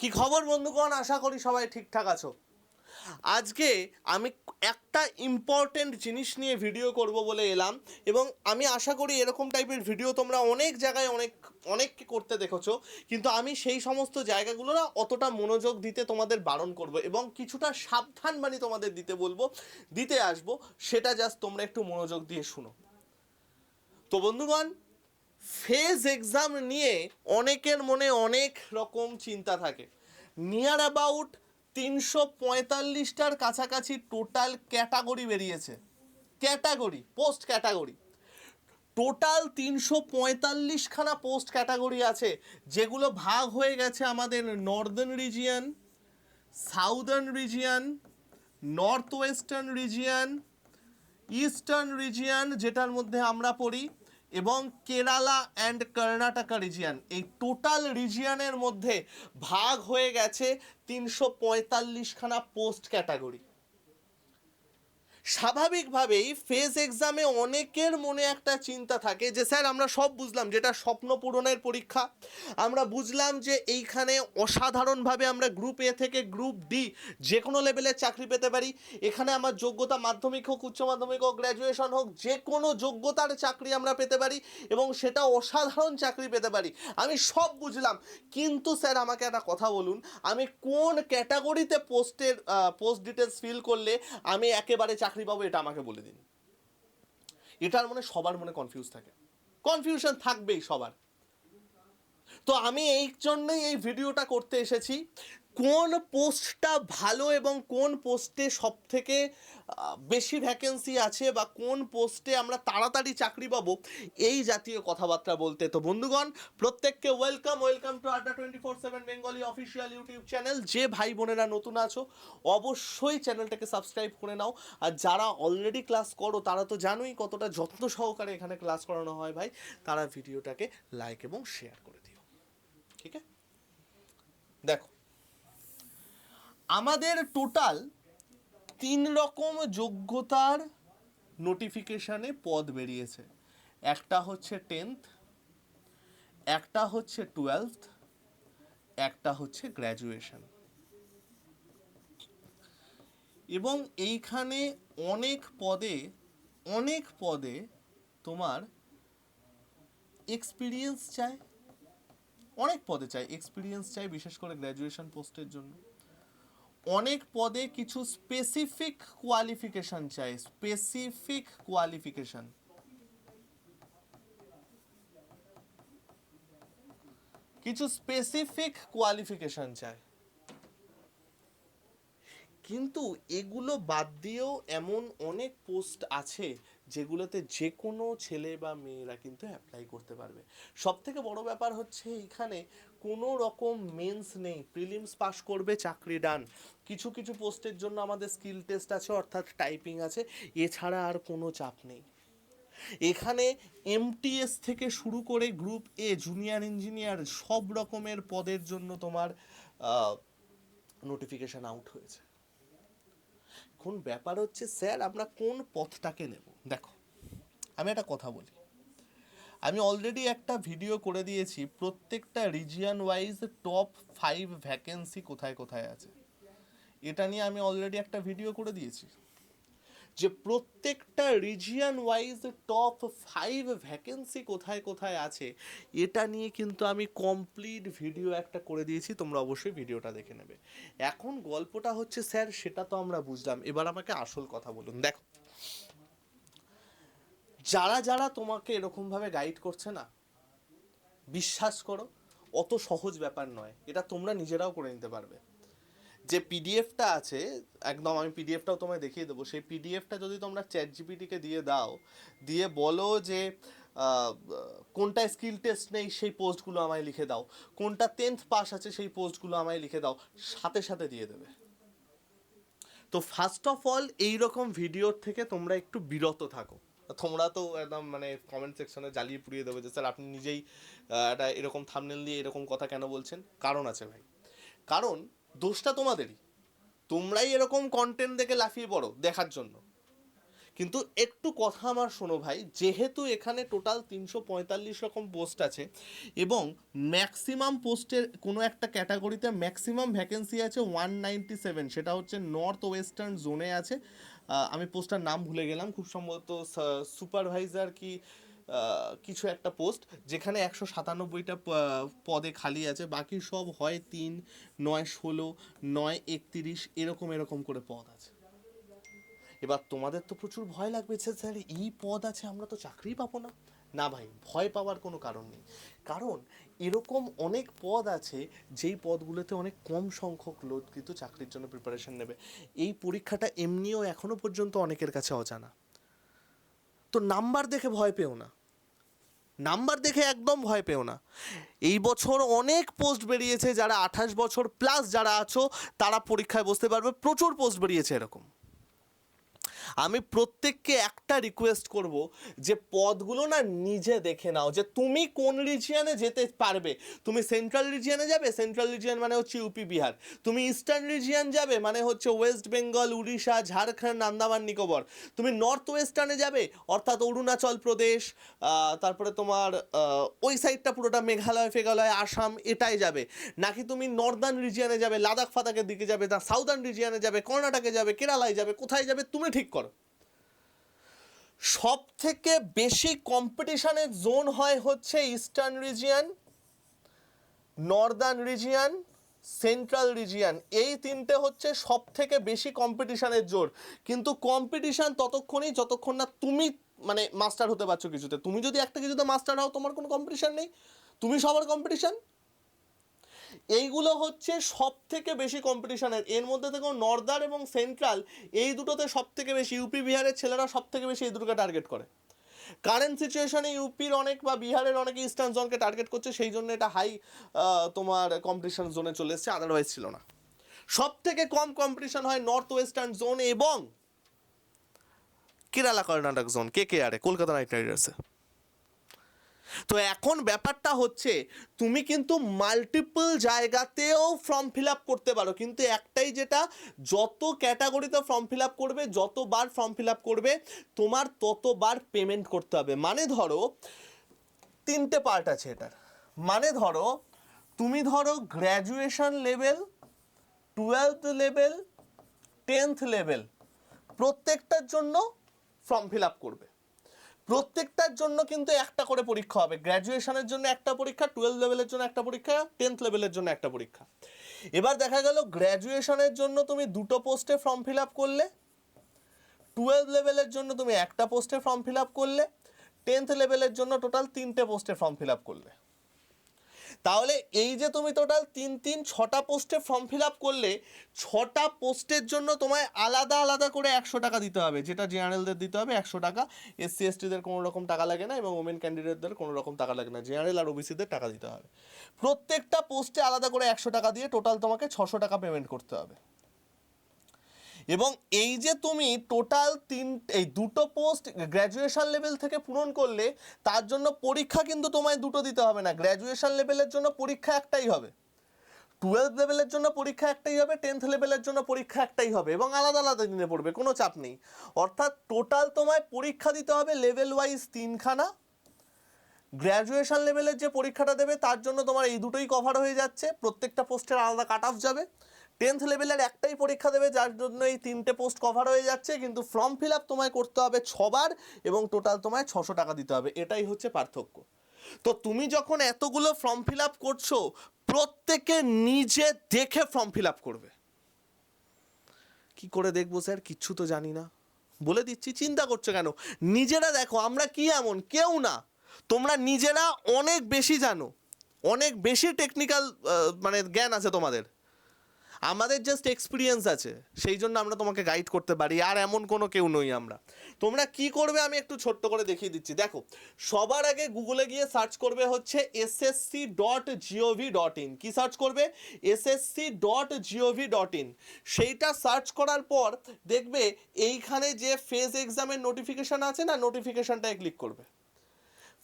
কি খবর বন্ধুগণ? আশা করি সবাই ঠিকঠাক আছো। আজকে আমি একটা ইম্পর্টেন্ট জিনিস নিয়ে ভিডিও করব বলে এলাম এবং আমি আশা করি এরকম টাইপের ভিডিও তোমরা অনেক জায়গায় অনেক, অনেককে করতে দেখেছ। কিন্তু আমি সেই সমস্ত জায়গাগুলো না অতটা মনোযোগ দিতে তোমাদের বারণ করব এবং কিছুটা সাবধান বাণী তোমাদের দিতে বলব, দিতে আসব। সেটা জাস্ট তোমরা একটু মনোযোগ দিয়ে শুনো। তো বন্ধুগণ ফেজ এক্সাম নিয়ে অনেকের মনে অনেক রকম চিন্তা থাকে। নিয়ার অ্যাবাউট তিনশো পঁয়তাল্লিশটার কাছাকাছি টোটাল ক্যাটাগরি বেরিয়েছে। ক্যাটাগরি পোস্ট ক্যাটাগরি টোটাল তিনশো পঁয়তাল্লিশখানা পোস্ট ক্যাটাগরি আছে, যেগুলো ভাগ হয়ে গেছে আমাদের northern region southern region north western region eastern region যেটার মধ্যে আমরা পড়ি। এবং কেরালা অ্যান্ড কর্ণাটকা রিজিয়ান এই টোটাল রিজিয়ানের মধ্যে ভাগ হয়ে গেছে তিনশো পঁয়তাল্লিশখানা পোস্ট ক্যাটাগরি স্বাভাবিকভাবেই ফেজ এক্সামে অনেকের মনে একটা চিন্তা থাকে যে, স্যার, আমরা সব বুঝলাম যেটা স্বপ্ন পূরণের পরীক্ষা। আমরা বুঝলাম যে এইখানে অসাধারণভাবে আমরা গ্রুপ এ থেকে গ্রুপ ডি যে কোনো লেভেলের চাকরি পেতে পারি। এখানে আমার যোগ্যতা মাধ্যমিক হোক, উচ্চ মাধ্যমিক হোক গ্র্যাজুয়েশন হোক যে কোনো যোগ্যতার চাকরি আমরা পেতে পারি এবং সেটা অসাধারণ চাকরি পেতে পারি। আমি সব বুঝলাম। কিন্তু স্যার, আমাকে একটা কথা বলুন। আমি কোন ক্যাটাগরিতে পোস্টের পোস্ট ডিটেলস ফিল করলে আমি একেবারে চাকরি পাবো এটা আমাকে বলে দিন। এটার মনে সবার মনে কনফিউজ থাকে। কনফিউশন থাকবেই সবার। তো আমি এই জন্যই এই ভিডিওটা করতে এসেছি কোন পোস্টটা ভালো এবং কোন পোস্টে সব থেকে বেশি ভ্যাকেন্সি আছে বা কোন পোস্টে আমরা তাড়াতাড়ি চাকরি পাবো, এই জাতীয় কথাবার্তা বলতে। তো বন্ধুগণ, প্রত্যেককে welcome welcome to Adda twenty four seven Bengali official YouTube channel যে ভাই বোনেরা নতুন আছো, অবশ্যই চ্যানেলটাকে সাবস্ক্রাইব করে নাও। আর যারা অলরেডি ক্লাস করো, তারা তো জানোই কতটা যত্ন সহকারে এখানে ক্লাস করানো হয় ভাই। তারা ভিডিওটাকে লাইক এবং শেয়ার করে দিও। ঠিক আছে? দেখো আমাদের টোটাল তিন রকম যোগ্যতার নোটিফিকেশানে পদ বেরিয়েছে। একটা হচ্ছে টেন্থ একটা হচ্ছে টুয়েলথ একটা হচ্ছে গ্র্যাজুয়েশন এবং এইখানে অনেক পদে অনেক পদে তোমার এক্সপিরিয়েন্স চায় অনেক পদে চাই। এক্সপিরিয়েন্স চাই বিশেষ করে গ্র্যাজুয়েশন পোস্টের জন্য। অনেক পদে কিছু স্পেসিফিক কোয়ালিফিকেশন চাই স্পেসিফিক কোয়ালিফিকেশন কিছু স্পেসিফিক কোয়ালিফিকেশন চাই। কিন্তু এগুলো বাদ দিয়েও এমন অনেক পোস্ট আছে যেগুলোতে যে কোনো ছেলে বা মেয়েরা কিন্তু অ্যাপ্লাই করতে পারবে। সব থেকে বড় ব্যাপার হচ্ছে এখানে কোনো রকম মেন্স নেই। প্রিলিমস পাস করবে, চাকরি ডান কিছু কিছু পোস্টের জন্য আমাদের স্কিল টেস্ট আছে, অর্থাৎ টাইপিং আছে। এছাড়া আর কোনো চাপ নেই। এখানে এমটিএস থেকে শুরু করে গ্রুপ এ জুনিয়র ইঞ্জিনিয়ার সব রকমের পদের জন্য তোমার নোটিফিকেশান আউট হয়েছে। এখন ব্যাপার হচ্ছে, স্যার, আমরা কোন পথটাকে নেব? দেখো, আমি একটা কথা বলি। আমি অলরেডি একটা ভিডিও করে দিয়েছি, প্রত্যেকটা region wise top five vacancy কোথায় কোথায় আছে। এটা নিয়ে আমি অলরেডি একটা ভিডিও করে দিয়েছি। যে প্রত্যেকটা region wise top five vacancy কোথায় কোথায় আছে, এটা নিয়ে কিন্তু আমি কমপ্লিট ভিডিও একটা করে দিয়েছি, তোমরা অবশ্যই ভিডিওটা দেখে নেবে। এখন গল্পটা হচ্ছে, স্যার, সেটা তো আমরা বুঝলাম। এবার আমাকে আসল কথা বলুন। দেখো। যারা যারা তোমাকে এরকমভাবে গাইড করছে না, বিশ্বাস করো, অত সহজ ব্যাপার নয়। এটা তোমরা নিজেরাও করে নিতে পারবে। যে পিডিএফটা আছে, একদম আমি পিডিএফটাও তোমায় দেখিয়ে দেবো, সেই পিডিএফটা যদি তোমরা চ্যাট জিপিটিকে দিয়ে দাও, দিয়ে বলো যে কোনটা স্কিল টেস্ট নেই, সেই পোস্টগুলো আমায় লিখে দাও। কোনটা টেন্থ পাস আছে, সেই পোস্টগুলো আমায় লিখে দাও। সাথে সাথে দিয়ে দেবে। তো ফার্স্ট অফ অল এইরকম ভিডিওর থেকে তোমরা একটু বিরত থাকো। তোমরা তো একদম মানে কমেন্ট সেকশনে জ্বালিয়ে পুড়িয়ে দেবে যে, স্যার, আপনি নিজেই একটা এরকম থামনেল দিয়ে এরকম কথা কেন বলছেন? কারণ আছে ভাই। কারণ দোষটা তোমাদেরই। তোমরাই এরকম কন্টেন্ট দেখে লাফিয়ে পড়ো দেখার জন্য। কিন্তু একটু কথা আমার শোনো ভাই, যেহেতু এখানে টোটাল তিনশো পঁয়তাল্লিশ রকম পোস্ট আছে এবং ম্যাক্সিমাম পোস্টের কোনো একটা ক্যাটাগরিতে ম্যাক্সিমাম ভ্যাকেন্সি আছে ওয়ান নাইনটি সেভেন সেটা হচ্ছে নর্থ ওয়েস্টার্ন জোনে আছে। আমি পোস্টটার নাম ভুলে গেলাম, খুব সম্ভবত সুপারভাইজার কি কিছু একটা পোস্ট যেখানে একশো সাতানব্বইটা পদে খালি আছে, বাকি সব হয় তিন, নয় ষোলো, নয় একত্রিশ, এরকম এরকম করে পদ আছে। এবার তোমাদের তো প্রচুর ভয় লাগবে যে স্যার এই পদ আছে, আমরা তো চাকরি পাবো না। না ভাই, ভয় পাওয়ার কোনো কারণ নেই। কারণ এরকম অনেক পদ আছে, যেই পদগুলোতে অনেক কম সংখ্যক লোক কিন্তু চাকরির জন্য প্রিপারেশন নেবে। এই পরীক্ষাটা এমনিও এখনও পর্যন্ত অনেকের কাছে অজানা। তো নাম্বার দেখে ভয় পেও না। নাম্বার দেখে একদম ভয় পেও না। এই বছর অনেক পোস্ট বেরিয়েছে, যারা আঠাশ বছর প্লাস যারা আছো, তারা পরীক্ষায় বসতে পারবে। প্রচুর পোস্ট বেরিয়েছে এরকম। আমি প্রত্যেককে একটা রিকোয়েস্ট করব যে পদগুলো না নিজে দেখে নাও, যে তুমি কোন রিজিয়ানে যেতে পারবে? তুমি সেন্ট্রাল রিজিয়ানে যাবে? সেন্ট্রাল রিজিয়ান মানে হচ্ছে ইউপি বিহার তুমি ইস্টার্ন রিজিয়ান যাবে মানে হচ্ছে ওয়েস্ট বেঙ্গল উড়িষ্যা ঝাড়খণ্ড আন্দামান নিকোবর তুমি নর্থ ওয়েস্টার্নে যাবে, অর্থাৎ অরুণাচল প্রদেশ তারপরে তোমার ওই সাইডটা পুরোটা মেঘালয়, ফেঘালয়, আসাম, এটাই যাবে। নাকি তুমি নর্দার্ন রিজিয়ানে যাবে, লাদাখ, ফাদাখের দিকে যাবে, না সাউদার্ন রিজিয়ানে যাবে, কর্ণাটকে যাবে, কেরালায় যাবে, কোথায় যাবে, তুমি ঠিক করো। সব থেকে বেশি কম্পিটিশনের জোন হয় হচ্ছে eastern region northern region central region এই তিনটে হচ্ছে সব থেকে বেশি কম্পিটিশনের জোর। কিন্তু কম্পিটিশান ততক্ষণই, যতক্ষণ না তুমি মানে মাস্টার হতে পারছ কিছুতে। তুমি যদি একটা কিছুতে মাস্টার হও, তোমার কোনো কম্পিটিশান নেই। তুমি সবার কম্পিটিশন এইগুলো হচ্ছে সব থেকে বেশি কম্পিটিশনের এর মধ্যে থেকেও নর্দার এবং সেন্ট্রাল এই দুটোতে সব থেকে বেশি ইউপি বিহারের ছেলেরা সব থেকে বেশি এই দুটোকে টার্গেট করে। কারেন্ট সিচুয়েশনে ইউপির অনেক বা বিহারের অনেক ইস্টার্ন জোনকে টার্গেট করছে, সেই জন্য এটা হাই তোমার কম্পিটিশন জোনে চলে এসছে আদারওয়াইজ ছিল না। সব থেকে কম কম্পিটিশন হয় নর্থ ওয়েস্টার্ন জোন এবং কেরালা কর্ণাটক জোন কে কে আরে কলকাতা নাইট রাইডার্সে তো এখন ব্যাপারটা হচ্ছে, তুমি কিন্তু মাল্টিপল জায়গাতেও ফর্ম ফিল আপ করতে পারো। কিন্তু একটাই যেটা, যত ক্যাটাগরিতে ফর্ম ফিল আপ করবে, যতবার ফর্ম ফিল আপ করবে, তোমার ততবার পেমেন্ট করতে হবে। মানে ধরো, তিনটে পার্ট আছে এটার। মানে ধরো, তুমি ধরো graduation level twelfth level tenth level প্রত্যেকটার জন্য ফর্ম ফিল আপ করবে। প্রত্যেকটার জন্য কিন্তু একটা করে পরীক্ষা হবে। গ্র্যাজুয়েশনের জন্য একটা পরীক্ষা টুয়েলভ লেভেলের জন্য একটা পরীক্ষা টেন্থ লেভেলের জন্য একটা পরীক্ষা। এবার দেখা গেল গ্র্যাজুয়েশনের জন্য তুমি দুটো পোস্টে ফর্ম ফিল আপ করলে টুয়েলভ লেভেলের জন্য তুমি একটা পোস্টে ফর্ম ফিল আপ করলে টেন্থ লেভেলের জন্য টোটাল তিনটে পোস্টে ফর্ম ফিল আপ করলে। তাহলে এই যে তুমি টোটাল তিন তিন, ছটা পোস্টে ফর্ম ফিল আপ করলে, ছটা পোস্টের জন্য তোমায় আলাদা আলাদা করে একশো টাকা দিতে হবে। যেটা জেনারেলদের দিতে হবে, একশো টাকা। এসসি এসটিদের কোনো রকম টাকা লাগে না এবং ওমেন ক্যান্ডিডেটদের কোনো রকম টাকা লাগে না। জেনারেল আর ওবিসিদের টাকা দিতে হবে। প্রত্যেকটা পোস্টে আলাদা করে একশো টাকা দিয়ে টোটাল তোমাকে ছশো টাকা পেমেন্ট করতে হবে। এবং এই যে তুমি টোটাল তিন, এই দুটো পোস্ট গ্র্যাজুয়েশন লেভেল থেকে পূরণ করলে, তার জন্য পরীক্ষা কিন্তু তোমায় দুটো দিতে হবে না। গ্র্যাজুয়েশন লেভেলের জন্য পরীক্ষা একটাই হবে। টুয়েলভ লেভেলের জন্য পরীক্ষা একটাই হবে টেন্থ লেভেলের জন্য পরীক্ষা একটাই হবে এবং আলাদা আলাদা দিনে পড়বে, কোনো চাপ নেই। অর্থাৎ টোটাল তোমায় পরীক্ষা দিতে হবে লেভেল ওয়াইজ তিনখানা। গ্র্যাজুয়েশন লেভেলের যে পরীক্ষাটা দেবে, তার জন্য তোমার এই দুটোই কভার হয়ে যাচ্ছে। প্রত্যেকটা পোস্টের আলাদা কাট অফ যাবে। টেন্থ লেভেলের একটাই পরীক্ষা দেবে, যার জন্য এই তিনটে পোস্ট কভার হয়ে যাচ্ছে। কিন্তু ফর্ম ফিল আপ তোমায় করতে হবে ছবার এবং টোটাল তোমায় ছশো টাকা দিতে হবে। এটাই হচ্ছে পার্থক্য। তো তুমি যখন এতগুলো ফর্ম ফিল আপ করছ, প্রত্যেকে নিজে দেখে ফর্ম ফিল আপ করবে। কি করে দেখব স্যার? কিচ্ছু তো জানি না। বলে দিচ্ছি, চিন্তা করছ কেন? নিজেরা দেখো, আমরা কি এমন? কেউ না। তোমরা নিজেরা অনেক বেশি জানো। অনেক বেশি টেকনিক্যাল মানে জ্ঞান আছে তোমাদের। আমাদের জাস্ট এক্সপিরিয়েন্স আছে সেই জন্য আমরা তোমাকে গাইড করতে পারি, আর এমন কোনো কেউ নই আমরা। তোমরা কি করবে আমি একটু ছোট্ট করে দেখিয়ে দিচ্ছি। দেখো, সবার আগে গুগলে গিয়ে সার্চ করবে হচ্ছে SSC dot G O V dot in key search করবে? SSC dot G O V dot in সেইটা সার্চ করার পর দেখবে এইখানে যে ফেজ এক্সামের নোটিফিকেশান আছে না নোটিফিকেশানটায় ক্লিক করবে।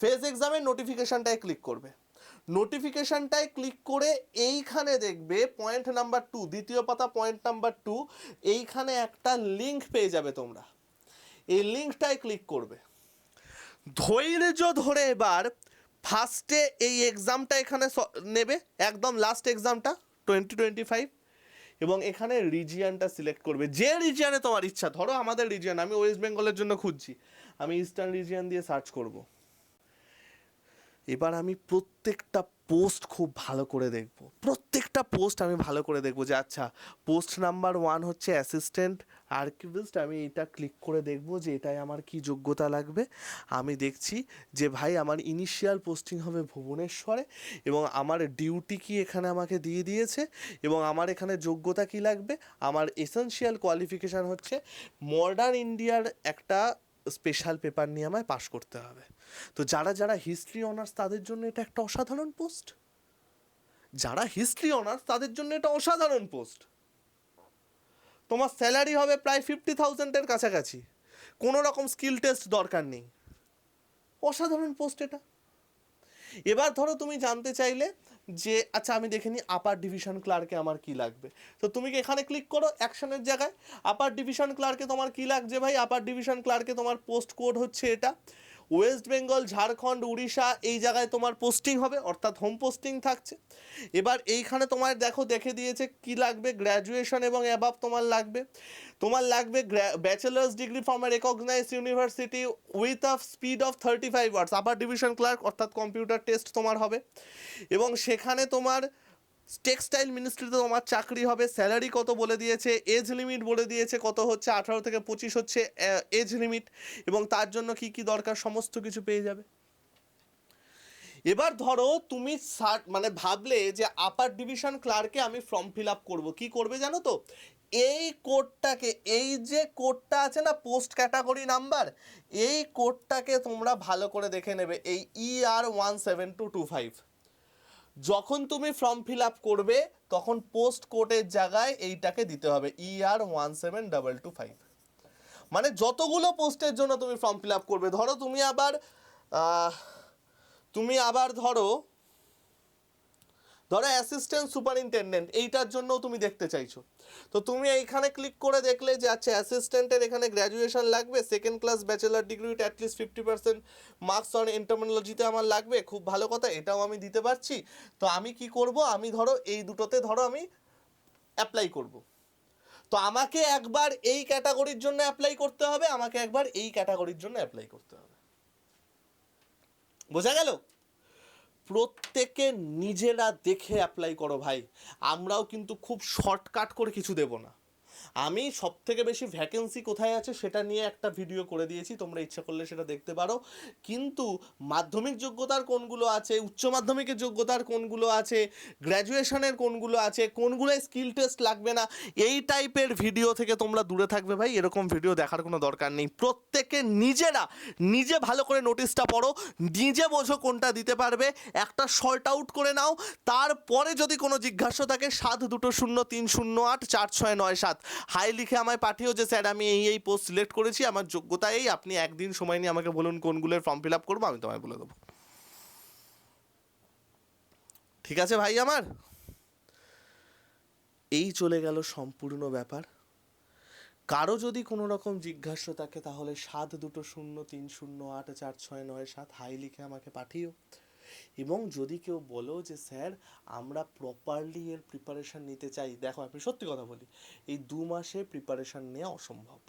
ফেজ এক্সামের নোটিফিকেশানটায় ক্লিক করবে। নোটিফিকেশানটায় ক্লিক করে এইখানে দেখবে পয়েন্ট নাম্বার টু দ্বিতীয় পাতা পয়েন্ট নাম্বার টু এইখানে একটা লিঙ্ক পেয়ে যাবে তোমরা। এই লিঙ্কটায় ক্লিক করবে। ধৈর্য ধরে এবার ফার্স্টে এই এক্সামটা এখানে নেবে, একদম লাস্ট এক্সামটা টোয়েন্টি টোয়েন্টি ফাইভ এবং এখানে রিজিয়ানটা সিলেক্ট করবে। যে রিজিয়ানে তোমার ইচ্ছা, ধরো আমাদের রিজিয়ান আমি ওয়েস্ট বেঙ্গলের জন্য খুঁজছি, আমি ইস্টার্ন রিজিয়ান দিয়ে সার্চ করব। এবার আমি প্রত্যেকটা পোস্ট খুব ভালো করে দেখব। প্রত্যেকটা পোস্ট আমি ভালো করে দেখব যে আচ্ছা পোস্ট নাম্বার ওয়ান হচ্ছে অ্যাসিস্ট্যান্ট আর্কিভিস্ট আমি এটা ক্লিক করে দেখব যে এটাই আমার কি যোগ্যতা লাগবে। আমি দেখছি যে ভাই আমার ইনিশিয়াল পোস্টিং হবে ভুবনেশ্বরে এবং আমার ডিউটি কি এখানে আমাকে দিয়ে দিয়েছে এবং আমার এখানে যোগ্যতা কি লাগবে। আমার এসেনশিয়াল কোয়ালিফিকেশান হচ্ছে মডার্ন ইন্ডিয়ার একটা স্পেশাল পেপার নিয়ে আমায় পাশ করতে হবে। তো যারা যারা হিস্ট্রি অনার্স তাদের জন্য এটা একটা অসাধারণ পোস্ট যারা হিস্ট্রি অনার্স তাদের জন্য এটা অসাধারণ পোস্ট তোমার স্যালারি হবে প্রায় ফিফটি থাউজেন্ডের কাছাকাছি। কোনো রকম স্কিল টেস্ট দরকার নেই। অসাধারণ পোস্ট এটা। এবার ধরো তুমি জানতে চাইলে যে আচ্ছা আমি দেখে নিই আপার ডিভিশন ক্লার্কে আমার কি লাগবে। তো তুমি কি এখানে ক্লিক করো অ্যাকশনের জায়গায়? আপার ডিভিশন ক্লার্কে তোমার কি লাগছে ভাই? আপার ডিভিশন ক্লার্কে তোমার পোস্ট কোড হচ্ছে এটা। ওয়েস্ট বেঙ্গল ঝাড়খণ্ড উড়িষ্যা এই জায়গায় তোমার পোস্টিং হবে, অর্থাৎ হোম পোস্টিং থাকছে। এবার এইখানে তোমার দেখো, দেখে দিয়েছে কি লাগবে গ্র্যাজুয়েশন এবং অ্যাবাভ তোমার লাগবে। তোমার লাগবে bachelor's degree from a recognise university with a speed of thirty five words upper division clerk অর্থাৎ কম্পিউটার টেস্ট তোমার হবে। এবং সেখানে তোমার টেক্সটাইল মিনিস্ট্রিতে তোমার চাকরি হবে, স্যালারি কত বলে দিয়েছে, এজ লিমিট বলে দিয়েছে, কত হচ্ছে, আঠারো থেকে পঁচিশ হচ্ছে এজ লিমিট, এবং তার জন্য কি কি দরকার, সমস্ত কিছু পেয়ে যাবে। এবার ধরো তুমি মানে ভাবলে যে আপার ডিভিশন ক্লার্কে আমি ফর্ম ফিল আপ করব। কি করবে জানো তো? এই কোডটাকে, এই যে কোডটা আছে না পোস্ট ক্যাটাগরি নাম্বার এই কোডটাকে তোমরা ভালো করে দেখে নেবে, এই E R one seven two two five যখন তুমি ফর্ম ফিল আপ করবে, তখন পোস্ট কোডের জায়গায় এইটাকে দিতে হবে E R one seven double two five মানে যতগুলো পোস্টের জন্য তুমি ফর্ম ফিল আপ করবে, ধরো তুমি আবার তুমি আবার ধরো ধরো অ্যাসিস্ট্যান্ট সুপারিনটেন্ডেন্ট এইটার জন্যও তুমি দেখতে চাইছো। তো তুমি এইখানে ক্লিক করে দেখলে যে আচ্ছা অ্যাসিস্ট্যান্টের এখানে গ্র্যাজুয়েশন লাগবে second class bachelor degree with at least fifty percent marks on এন্টারমিনোলজিতে আমার লাগবে, খুব ভালো কথা, এটাও আমি দিতে পারছি। তো আমি কি করব? আমি ধরো এই দুটোতে ধরো আমি অ্যাপ্লাই করব। তো আমাকে একবার এই ক্যাটাগরির জন্য অ্যাপ্লাই করতে হবে, আমাকে একবার এই ক্যাটাগরির জন্য অ্যাপ্লাই করতে হবে। বোঝা গেল? প্রত্যেকে নিজেরা দেখে অ্যাপ্লাই করো ভাই। আমরাও কিন্তু খুব শর্টকাট করে কিছু দেব না। আমি সব থেকে বেশি ভ্যাকেন্সি কোথায় আছে সেটা নিয়ে একটা ভিডিও করে দিয়েছি, তোমরা ইচ্ছা করলে সেটা দেখতে পারো। কিন্তু মাধ্যমিক যোগ্যতার কোনগুলো আছে, উচ্চ মাধ্যমিকের যোগ্যতার কোনগুলো আছে গ্র্যাজুয়েশনের কোনগুলো আছে, কোনগুলোয় স্কিল টেস্ট লাগবে না, এই টাইপের ভিডিও থেকে তোমরা দূরে থাকবে ভাই। এরকম ভিডিও দেখার কোনো দরকার নেই। প্রত্যেকে নিজেরা নিজে ভালো করে নোটিশটা পড়ো, নিজে বোঝো কোনটা দিতে পারবে, একটা শর্ট আউট করে নাও, তারপরে যদি কোনো জিজ্ঞাসা থাকে, সাত দুটো শূন্য তিন শূন্য আট, চার ছয় নয় সাত হাই লিখে আমায় পাঠিও যে, স্যার, আমি এই এই পোস্ট সিলেক্ট করেছি। আমার যোগ্যতা এই, আপনি একদিন সময় নিয়ে আমাকে বলুন কোনগুলোর ফর্ম ফিল আপ করব, আমি তোমায় বলে দেবো। ঠিক আছে ভাই আমার? এই চলে গেল সম্পূর্ণ ব্যাপার। কারও যদি কোনো রকম জিজ্ঞাসা থাকে তাহলে সাত দুটো শূন্য তিন শূন্য আট চার ছয় নয় সাত হাই লিখে আমাকে পাঠিও। এবং যদি কেউ বলো যে, স্যার, আমরা প্রপারলি এর প্রিপারেশন নিতে চাই। দেখো, আমি সত্যি কথা বলি, এই দু মাসে প্রিপারেশন নেওয়া অসম্ভব।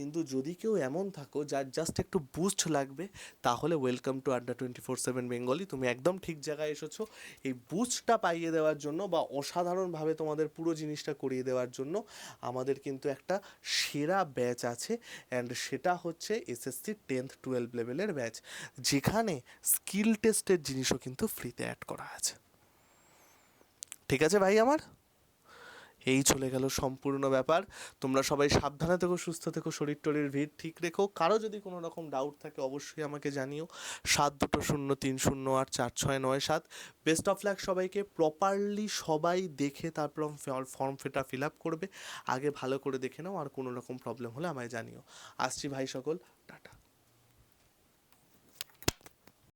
কিন্তু যদি কেউ এমন থাকো যার জাস্ট একটু বুস্ট লাগবে, তাহলে welcome to Adda twenty four seven Bengali তুমি একদম ঠিক জায়গায় এসেছ। এই বুস্টটা পাইয়ে দেওয়ার জন্য বা অসাধারণভাবে তোমাদের পুরো জিনিসটা করিয়ে দেওয়ার জন্য আমাদের কিন্তু একটা সেরা ব্যাচ আছে অ্যান্ড সেটা হচ্ছে এসএসসি টেন্থ টুয়েলভ লেভেলের ব্যাচ যেখানে স্কিল টেস্টের জিনিসও কিন্তু ফ্রিতে অ্যাড করা আছে। ঠিক আছে ভাই আমার? এই চলে গেল সম্পূর্ণ ব্যাপার। তোমরা সবাই সাবধানে থেকো, সুস্থ থেকো, শরীর টরির ভিড় ঠিক রেখো। কারও যদি কোনো রকম ডাউট থাকে অবশ্যই আমাকে জানিও। সাত দুটো শূন্য তিন শূন্য আট চার ছয় নয় সাত। বেস্ট অফ লাক সবাইকে। প্রপারলি সবাই দেখে তারপর ফর্ম ফিটা ফিল আপ করবে। আগে ভালো করে দেখে নাও আর কোনো রকম প্রবলেম হলে আমায় জানিও। আসছি ভাই সকল। টাটা।